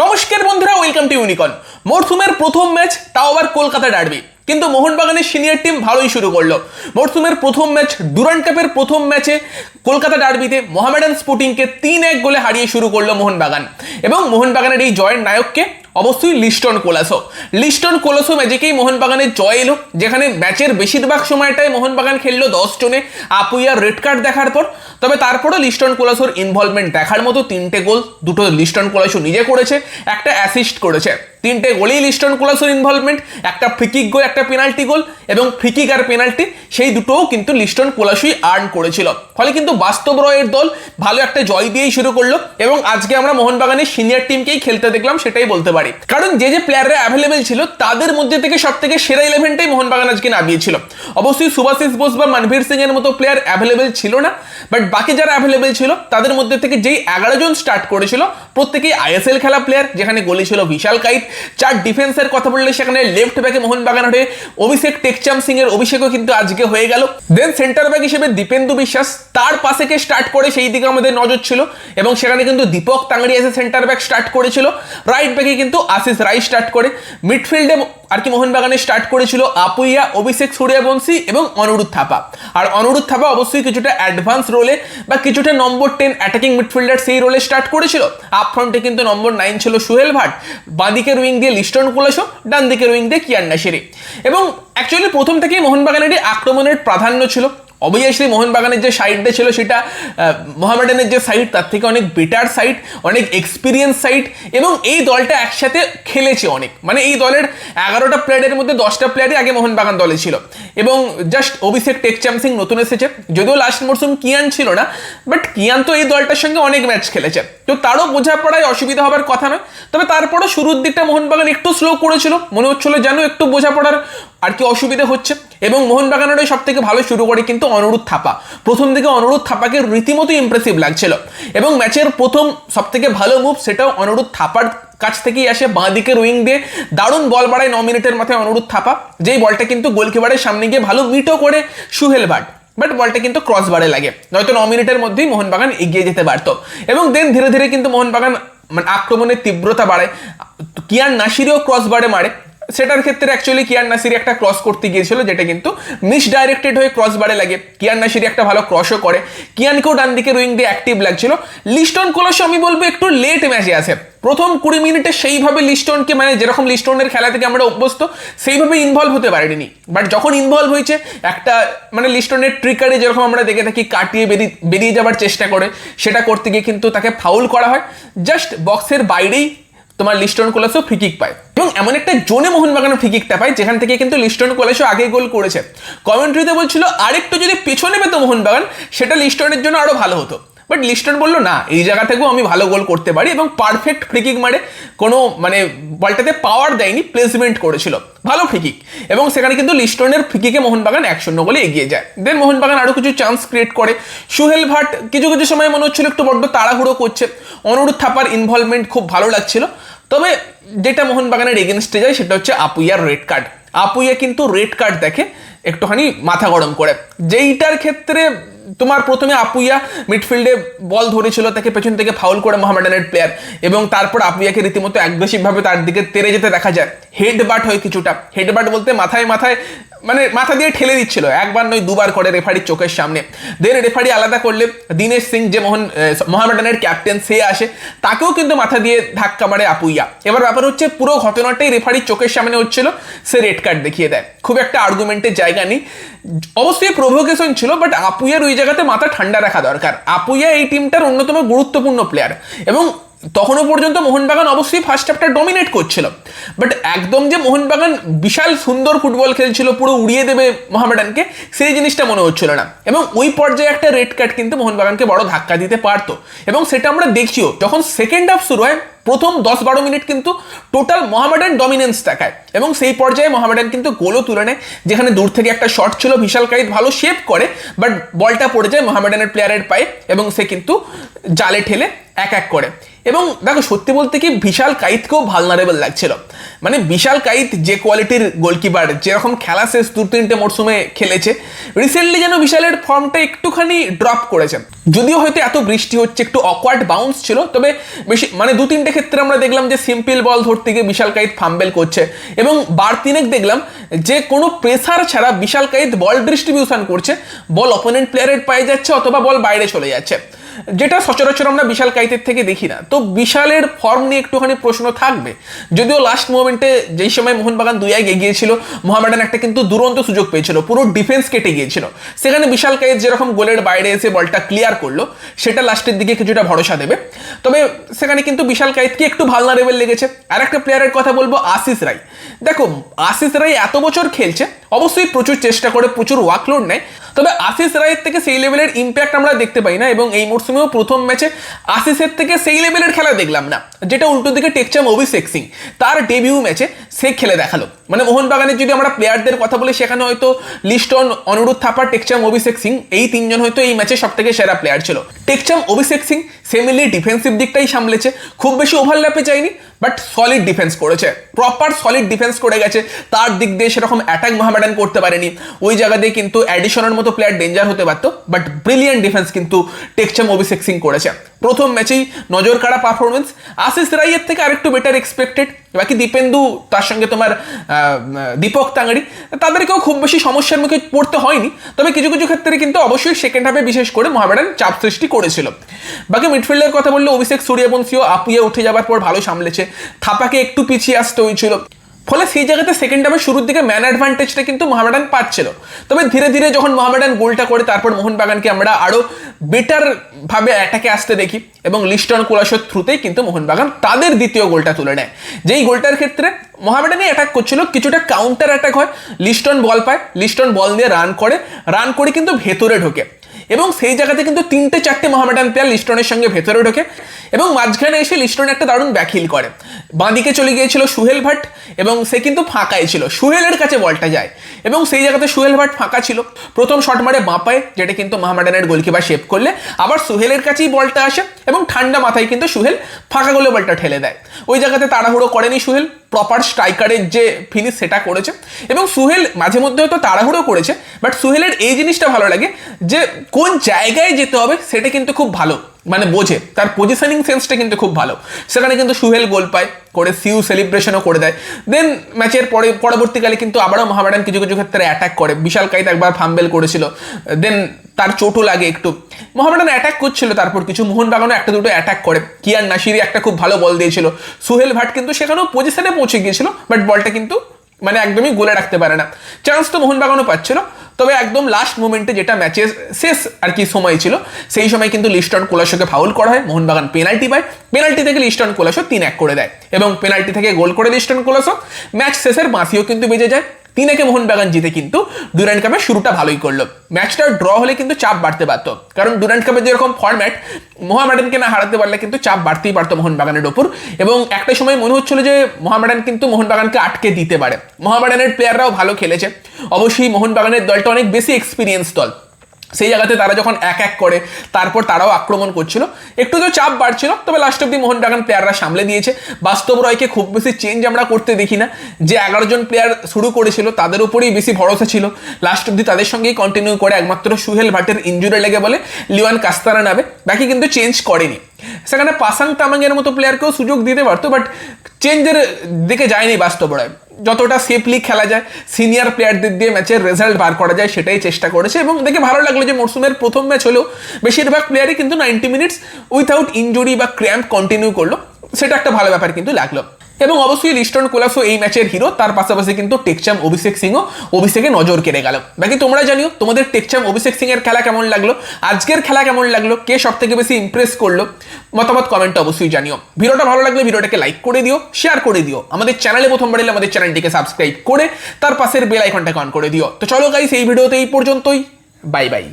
নমস্কার বন্ধুরা welcome to ইউনিকন মরসুমের প্রথম ম্যাচ তাও আবার কলকাতা ডার্বি কিন্তু মোহনবাগানের সিনিয়র টিম ভালোই শুরু করল। মরসুমের প্রথম ম্যাচ ডুরান্ড কাপের প্রথম ম্যাচে কলকাতা ডার্বিতে মোহামেডান স্পোর্টিংকে তিন এক গোলে হারিয়ে শুরু করল মোহনবাগান। এবং মোহনবাগানের এই জয়ের নায়ককে অবশ্যই লিস্টন কোলাসো। লিস্টন কোলাসো ম্যাচেকেই মোহনবাগানের জয় এলো, যেখানে ম্যাচের বেশিরভাগ সময়টাই মোহনবাগান খেললো দশ জনে। আপুইয়ার রেড কার্ড দেখার পর, তবে তারপরও লিস্টন কোলাসোর ইনভলভমেন্ট দেখার মতো তিনটে গোল দুটো লিস্টন কোলাসো নিজে করেছে, একটা অ্যাসিস্ট করেছে। তিনটে গোলেই লিস্টন কোলাসোর ইনভলভমেন্ট একটা ফ্রিকিক গোল একটা পেনাল্টি গোল এবং ফ্রিকিক আর পেনাল্টি সেই দুটোও কিন্তু লিস্টন কোলাসোই আর্ন করেছিল। ফলে কিন্তু বাস্তব রয়ের দল ভালো একটা জয় দিয়েই শুরু করল এবং আজকে আমরা মোহনবাগানের সিনিয়র টিমকেই খেলতে দেখলাম, সেটাই বলতে পারি। কারণ যে যে প্লেয়াররা অ্যাভেলেবেল ছিল, তাদের মধ্যে থেকে সব থেকে সেরা ইলেভেনটাই মোহনবাগান আজকে নামিয়েছিল অবশ্যই সুভাশিস বোস বা মনভীর সিং এর মতো প্লেয়ার অ্যাভেলেবেল ছিল না বাট বাকি যারা অ্যাভেলেবেল ছিল, তাদের মধ্যে থেকে যেই এগারো জন স্টার্ট করেছিল, প্রত্যেকেই আইএসএল খেলা প্লেয়ার যেখানে গোলে ছিল বিশাল কাইট চার ডিফেন্সের কথা বললে সেখানে লেফট ব্যাকে মোহনবাগান হয়ে অভিষেক টেকচাম সিং এর অভিষেকও কিন্তু আজকে হয়ে গেল। দেন সেন্টার ব্যাক হিসেবে দীপেন্দু বিশ্বাস, তার পাশে কে স্টার্ট করে সেই দিকে আমাদের নজর ছিল এবং সেখানে কিন্তু দীপক তাংড়ি এসে সেন্টার ব্যাক স্টার্ট করেছিল। রাইট ব্যাকে কিন্তু আশিস রাই স্টার্ট করে। মিডফিল্ডে আর কি মোহনবাগানে স্টার্ট করেছিল আপুইয়া, অভিষেক সূর্যবংশী এবং অনুরুদ্ধ থাপা। আর অনুরুদ্ধ থাপা অবশ্যই কিছুটা অ্যাডভান্স রোলে বা কিছুটা নম্বর টেন অ্যাটাকিং মিডফিল্ডার সেই রোলে স্টার্ট করেছিল। আপ ফ্রন্টে কিন্তু নম্বর নাইন ছিল সুহেল ভাট। বাঁদিকের উইং দিয়ে লিস্টন কুলাসো ডান দিকের উইং দিয়ে কিয়ান নাসিরি এবং অ্যাকচুয়ালি প্রথম থেকেই মোহনবাগানের আক্রমণের প্রাধান্য ছিল। অবভিয়াসলি মোহনবাগানের যে সাইডটা ছিল সেটা মোহামেডানের যে সাইড তার থেকে অনেক বেটার সাইড অনেক এক্সপিরিয়েন্স সাইড এবং এই দলটা একসাথে খেলেছে অনেক। মানে এই দলের এগারোটা প্লেয়ারের মধ্যে দশটা প্লেয়ারই আগে মোহনবাগান দলে ছিল। এবং জাস্ট অভিষেক টেকচাম সিং নতুন এসেছে। যদিও লাস্ট মরসুম কিয়ান ছিল না বাট কিয়ান তো এই দলটার সঙ্গে অনেক ম্যাচ খেলেছে। তো তারও বোঝাপড়ায় অসুবিধা হবার কথা নয়। তবে তারপরও শুরুর দিকটা মোহনবাগান একটু স্লো করেছিল। মনে হচ্ছিল যেন একটু বোঝাপড়ার আর কি অসুবিধা হচ্ছে। এবং মোহনবাগানেরই সব থেকে ভালো শুরু করে কিন্তু অনুরোধ থাপা। প্রথম দিকে অনুরোধ থাপাকে রীতিমতো ইমপ্রেসিভ লাগছিল। এবং ম্যাচের প্রথম সব থেকে ভালো মুভ সেটাও অনুরোধ থাপার কাছ থেকেই আসে বাঁ দিকের উইং দিয়ে। দারুণ বল বাড়ায় ন মিনিটের মাথায় অনুরোধ থাপা। যেই বলটা কিন্তু গোলকিপারের সামনে গিয়ে ভালো মিটও করে সুহেল ভাট বাট বলটা কিন্তু ক্রস বারে লাগে। নয়তো ন মিনিটের মধ্যেই মোহনবাগান এগিয়ে যেতে পারতো। এবং দেন ধীরে ধীরে কিন্তু মোহনবাগান মানে আক্রমণের তীব্রতা বাড়ায়। কিয়ান নাসিরিও ক্রস বারে মারে। সেটার ক্ষেত্রে অ্যাকচুয়ালি কিয়ান নাসিরি একটা ক্রস করতে গিয়েছিল, যেটা কিন্তু মিস ডাইরেক্টেড হয়ে ক্রস বারে লাগে। কিয়ান নাসিরি একটা ভালো ক্রসও করে। কিয়ানকেও ডান দিকে রুইং দিয়ে অ্যাক্টিভ লাগছিল। লিস্টন কোলাসো, আমি বলব, একটু লেট ম্যাচে আছে। প্রথম কুড়ি মিনিটে সেইভাবে লিস্টনকে মানে যেরকম লিস্টনের খেলা থেকে আমরা অভ্যস্ত, সেইভাবে ইনভলভ হতে পারিনি। বাট যখন ইনভলভ হয়েছে, একটা মানে লিস্টনের ট্রিকারে যেরকম আমরা দেখে থাকি, কাটিয়ে বেরিয়ে বেরিয়ে যাবার চেষ্টা করে, সেটা করতে গিয়ে কিন্তু তাকে ফাউল করা হয়। জাস্ট বক্সের বাইরেই তোমার লিস্টন কোলাসও ফ্রিকিক পায়। এবং এমন একটা জোনে মোহনবাগানের ফ্রিকিকটা পায়, যেখান থেকে কিন্তু লিস্টন কোলাসও আগে গোল করেছে। কমেন্ট্রিতে বলছিল, আরেকটু যদি পেছনে পেতো মোহনবাগান, সেটা লিস্টনের জন্য আরও ভালো হতো। বাট লিস্টন বলল, না, এই জায়গা থেকেও আমি ভালো গোল করতে পারি এবং পারফেক্ট ফ্রিকিক মারে কোনো মানে বলটাতে পাওয়ার দেয়নি প্লেসমেন্ট করেছিল। ভালো ফ্রিকিক এবং সেখানে কিন্তু লিস্টনের ফ্রিকিকে মোহনবাগান এক শূন্য গোলে এগিয়ে যায়। দেন মোহনবাগান আরও কিছু চান্স ক্রিয়েট করে। সুহেল ভাট কিছু কিছু সময় মনে হচ্ছিল একটু বড্ড তাড়াহুড়ো করছে। অনুরোধ থাপার ইনভলভমেন্ট খুব ভালো লাগছিল। তবে যেটা মোহনবাগানের এগেনস্টে যায় সেটা হচ্ছে আপুইয়ার রেড কার্ড আপুইয়া কিন্তু রেড কার্ড দেখে একটুখানি মাথা গরম করে। যেইটার ক্ষেত্রে তোমার প্রথমে আপুইয়া মিডফিল্ডে বল ধরেছিল, তাকে পেছন থেকে ফাউল করে মোহামেডানের প্লেয়ার এবং তারপর আপুইয়াকে রীতিমতো অ্যাগ্রেসিভভাবে তার দিকে তেরে যেতে দেখা যায়। হেড বাট হয় কিছুটা। হেড বাট বলতে মাথায় মাথায় মানে মাথা দিয়ে ঠেলে দিচ্ছিল। একবার নয়, দুবার করে রেফারির চোখের সামনে। দেন রেফারি আলাদা করলে দীনেশ সিং যে মোহন মোহামেডানের ক্যাপ্টেন সে আসে। তাকেও কিন্তু মাথা দিয়ে ধাক্কা মারে আপুইয়া। এবার ব্যাপার হচ্ছে, পুরো ঘটনাটাই রেফারির চোখের সামনে হচ্ছিল, সে রেড কার্ড দেখিয়ে দেয়। খুব একটা আর্গুমেন্টের জায়গা নেই। অবশ্যই প্রভোকেশন ছিল বাট আপুইয়ার ওই জায়গাতে মাথা ঠান্ডা রাখা দরকার। আপুইয়া এই টিমটার অন্যতম গুরুত্বপূর্ণ প্লেয়ার এবং তখনও পর্যন্ত মোহনবাগান অবশ্যই ফার্স্ট হাফটা ডমিনেট করছিল। বাট একদম যে মোহনবাগান বিশাল সুন্দর ফুটবল খেলছিল, পুরো উড়িয়ে দেবে মোহামেডানকে, সেই জিনিসটা মনে হচ্ছিল না। এবং ওই পর্যায়ে একটা রেড কার্ড কিন্তু মোহনবাগানকে বড় ধাক্কা দিতে পারতো। এবং সেটা আমরা দেখিও, যখন সেকেন্ড হাফ শুরু হয় প্রথম দশ বারো মিনিট কিন্তু টোটাল মোহামেডান ডমিনেন্স দেখায়। এবং সেই পর্যায়ে মোহামেডান কিন্তু গোলও তুলে নেয়, যেখানে দূর থেকে একটা শট ছিল, বিশাল কাইত ভালো শেপ করে বাট বলটা পড়ে যায় মোহামেডানের প্লেয়ারের পায়ে এবং সে কিন্তু জালে ঠেলে এক এক করে। এবং দেখো, সত্যি বলতে কি বিশাল কাইতকেও ভালনারেবল লাগছিল। মানে বিশাল কাইত যে কোয়ালিটির গোলকিপার যেরকম খেলা শেষ দু তিনটে মরশুমে খেলেছে রিসেন্টলি যেন বিশালের ফর্মটা একটুখানি ড্রপ করেছে। যদিও হয়তো এত বৃষ্টি হচ্ছে, একটু অকওয়ার্ড বাউন্স ছিল, তবে বেশি মানে দু তিনটে ক্ষেত্রে আমরা দেখলাম যে সিম্পল বল ধরতে গিয়ে বিশাল কাইত ফাম্বেল করছে। এবং বার তিনেক দেখলাম যে কোনো প্রেসার ছাড়া বিশাল কাইত বল ডিস্ট্রিবিউশন করছে বল অপোনেন্ট প্লেয়ারের পায়ে যাচ্ছে অথবা বল বাইরে চলে যাচ্ছে। যেটা সচরাচর আমরা বিশাল কাইতের থেকে দেখি না। তো বিশালের ফর্ম নিয়ে একটুখানি প্রশ্ন থাকবে। যদিও লাস্ট মোমেন্টে যেই সময় মোহনবাগান দুই এক এগিয়ে ছিল, মোহামেডান একটা কিন্তু দুরন্ত সুযোগ পেয়েছিল, পুরো ডিফেন্স কেটে গিয়েছিল। সেখানে বিশাল কাইত যেরকম গোলের বাইরে এসে বলটা ক্লিয়ার করল, সেটা লাস্টের দিকে কিছুটা ভরসা দেবে। তবে সেখানে কিন্তু বিশাল কাইতকে একটু ভালনারেবল লেগেছে। আর একটা প্লেয়ারের কথা বলব, আশিস রায়। দেখো, আশিস রায় এত বছর খেলছে, অবশ্যই প্রচুর চেষ্টা করে, প্রচুর ওয়ার্কলোড নেয়। তবে আশিস রায়ের থেকে সেই লেভেলের ইম্প্যাক্ট আমরা দেখতে পাই না এবং এই মরশুমেও প্রথম ম্যাচে আশিসের থেকে সেই লেভেলের খেলা দেখলাম না, যেটা উল্টো দিকে টেকচাম অভিষেক সিং তার ডেবিউ ম্যাচে সে খেলে দেখাল। মানে মোহনবাগানের যদি আমরা প্লেয়ারদের কথা বলি, সেখানে হয়তো লিস্টন অনুরোধ থাপা টেকচাম অভিষেক সিং এই তিনজন হয়তো এই ম্যাচে সব থেকে সেরা প্লেয়ার ছিল। টেকচাম অভিষেক সিং, সেমিলি ডিফেন্সিভ দিকটাই সামলেছে। খুব বেশি ওভারল্যাপে যায়নি বাট সলিড ডিফেন্স করেছে। প্রপার সলিড ডিফেন্স করে গেছে। তার দিক দিয়ে সেরকম অ্যাটাক মোহামেডান করতে পারেনি। ওই জায়গা দিয়ে কিন্তু অ্যাডিশনের মতো প্লেয়ার ডেঞ্জার হতে পারতো বাট ব্রিলিয়ান্ট ডিফেন্স কিন্তু টেকচাম অভিষেক সিং করেছে। প্রথম ম্যাচেই নজর কাড়া পারফরমেন্স আশিস রাইয়ের থেকে আরেকটু বেটার এক্সপেক্টেড বাকি দীপেন্দু তার সঙ্গে তোমার দীপক তাঙ্গারি তাদেরকেও খুব বেশি সমস্যার মুখে পড়তে হয়নি। তবে কিছু কিছু ক্ষেত্রে কিন্তু অবশ্যই সেকেন্ড হাফে বিশেষ করে মহামেডান চাপ সৃষ্টি করেছিল। বাকি মিডফিল্ডের কথা বললে অভিষেক সূর্যবংশীও আপুয়ে উঠে যাবার পর ভালো সামলেছে। থাপাকে একটু পিছিয়ে আসতে হয়েছিল। ফলে সেই জায়গাতে সেকেন্ড হাফের শুরুর দিকে ম্যান অ্যাডভান্টেজটা কিন্তু মোহামেডান পাচ্ছিল। তবে ধীরে ধীরে যখন মোহামেডান গোলটা করে, তারপর মোহনবাগানকে আমরা আরও বেটার ভাবে অ্যাটাকে আসতে দেখি এবং লিস্টন কুলাসের থ্রুতেই কিন্তু মোহনবাগান তাদের দ্বিতীয় গোলটা তুলে নেয়। যেই গোলটার ক্ষেত্রে মোহামেডানই অ্যাটাক করছিল, কিছুটা কাউন্টার অ্যাটাক হয়। লিস্টন বল পায়, লিস্টন বল দিয়ে রান করে। রান করে কিন্তু ভেতরে ঢোকে। এবং সেই জায়গাতে কিন্তু তিনটে, চারটে মহামেডান প্লেয়ার লিস্টনের সঙ্গে ভেতরে ঢোকে এবং মাঝখানে এসে লিস্টন একটা দারুণ ব্যাখিল করে। বাঁদিকে চলে গিয়েছিল সুহেল ভাট এবং সে কিন্তু ফাঁকাই ছিল। সুহেলের কাছে বলটা যায় এবং সেই জায়গাতে সুহেল ভাট ফাঁকা ছিল। প্রথম শট মারে বাঁপায় যেটা কিন্তু মহামেডানের গোলকিপার সেভ করলে। আবার সুহেলের কাছেই বলটা আসে। এবং ঠান্ডা মাথায় কিন্তু সুহেল ফাঁকা গোলে বলটা ঠেলে দেয়। ওই জায়গাতে তাড়াহুড়ো করেনি সুহেল প্রপার স্ট্রাইকারের যে ফিনিশ সেটা করেছে এবং সুহেল মাঝে মধ্যে হয়তো তাড়াহুড়ো করেছে বাট সুহেলের এই জিনিসটা ভালো লাগে যে কোন জায়গায় যেতে হবে সেটা কিন্তু খুব ভালো মানে বোঝে। তার পজিশনিং সেন্সটা কিন্তু খুব ভালো। সেখানে কিন্তু সুহেল গোল পায়, করে সিউ সেলিব্রেশনও করে দেয়। দেন ম্যাচের পরে, পরবর্তীকালে কিন্তু আবারও মহামেডান কিছু কিছু ক্ষেত্রে অ্যাটাক করে। বিশাল কাইত একবার ফাম্বেল করেছিল। দেন তার চোটও লাগে একটু। মোহামেডান অ্যাটাক করছিল তারপর কিছু। মোহনবাগানও একটা দুটো অ্যাটাক করে। কিয়ার নাসিরি একটা খুব ভালো বল দিয়েছিল। সুহেল ভাট কিন্তু সেখানেও পজিশনে পৌঁছে গিয়েছিল বাট বলটা কিন্তু মানে একদমই গোলে রাখতে পারে না। চান্স তো মোহনবাগানও পাচ্ছিল, তবে একদম লাস্ট মোমেন্টে যেটা ম্যাচের শেষ আর কি সময় ছিল, সেই সময় কিন্তু লিস্টন কোলাসোকে ফাউল করা হয়। মোহনবাগান পেনাল্টি পায়। পেনাল্টি থেকে লিস্টন কোলাসো তিন এক করে দেয় এবং পেনাল্টি থেকে গোল করে লিস্টন কোলাসো। ম্যাচ শেষের বাঁশিও কিন্তু বেজে যায়। তিন একে মোহনবাগান জিতে কিন্তু ডুরান্ড কাপের শুরুটা ভালোই করল। ম্যাচটা ড্র হলে কিন্তু চাপ বাড়তে পারতো কারণ ডুরান্ড কাপের যেরকম ফর্ম্যাট মোহামেডানকে না হারাতে পারলে কিন্তু চাপ বাড়তেই পারতো মোহনবাগানের ওপর। এবং একটা সময় মনে হচ্ছিল যে মোহামেডান কিন্তু মোহনবাগানকে আটকে দিতে পারে। মোহামেডানের প্লেয়াররাও ভালো খেলেছে। অবশ্যই মোহনবাগানের দলটা অনেক বেশি এক্সপিরিয়েন্স দল। সেই জায়গাতে তারা যখন এক এক করে, তারপর তারাও আক্রমণ করছিল। একটু তো চাপ বাড়ছিল, তবে লাস্ট অব্দি মোহনবাগান প্লেয়াররা সামলে দিয়েছে। বাস্তব রয়কে খুব বেশি চেঞ্জ আমরা করতে দেখি না। যে এগারো জন প্লেয়ার শুরু করেছিল, তাদের উপরেই বেশি ভরসা ছিল। লাস্ট অব্দি তাদের সঙ্গেই কন্টিনিউ করে একমাত্র সুহেল ভাটের ইঞ্জুরি লেগে বলে লিওয়ান কাস্তারা নামে বাকি কিন্তু চেঞ্জ করেনি। সেখানে পাসাং তামাংয়ের মতো প্লেয়ারকেও সুযোগ দিতে পারতো বাট চেঞ্জের দিকে যায়নি বাস্তব রয়। যতটা সেফলি খেলা যায় সিনিয়র প্লেয়ারদের দিয়ে ম্যাচের রেজাল্ট বার করা যায়, সেটাই চেষ্টা করেছে এবং দেখে ভালো লাগল যে মরসুমের প্রথম ম্যাচ হলেও বেশিরভাগ প্লেয়ারই কিন্তু নাইনটি মিনিটস উইথাউট ইঞ্জুরি বা ক্র্যাম্প কন্টিনিউ করল। সেটা একটা ভালো ব্যাপার কিন্তু লাগল। এবং অবশ্যই লিস্টন কোলাসো এই ম্যাচের হিরো তার পাশাপাশি কিন্তু টেকচাম অভিষেক সিংও অভিষেকে নজর কেড়ে গেল। বাকি তোমরা জানিও, তোমাদের টেকচাম অভিষেক সিং এর খেলা কেমন লাগল? আজকের খেলা কেমন লাগল? কে সব থেকে বেশি ইমপ্রেস করল? মতামত কমেন্টে অবশ্যই জানিও। ভিডিওটা ভালো লাগলে ভিডিওটাকে লাইক করে দিও শেয়ার করে দিও। আমাদের চ্যানেলে প্রথমবার এলে আমাদের চ্যানেলটিকে সাবস্ক্রাইব করে তার পাশের বেল আইকনটাকে অন করে দিও। তো চলো গাইস এই ভিডিওতে এই পর্যন্তই। Bye bye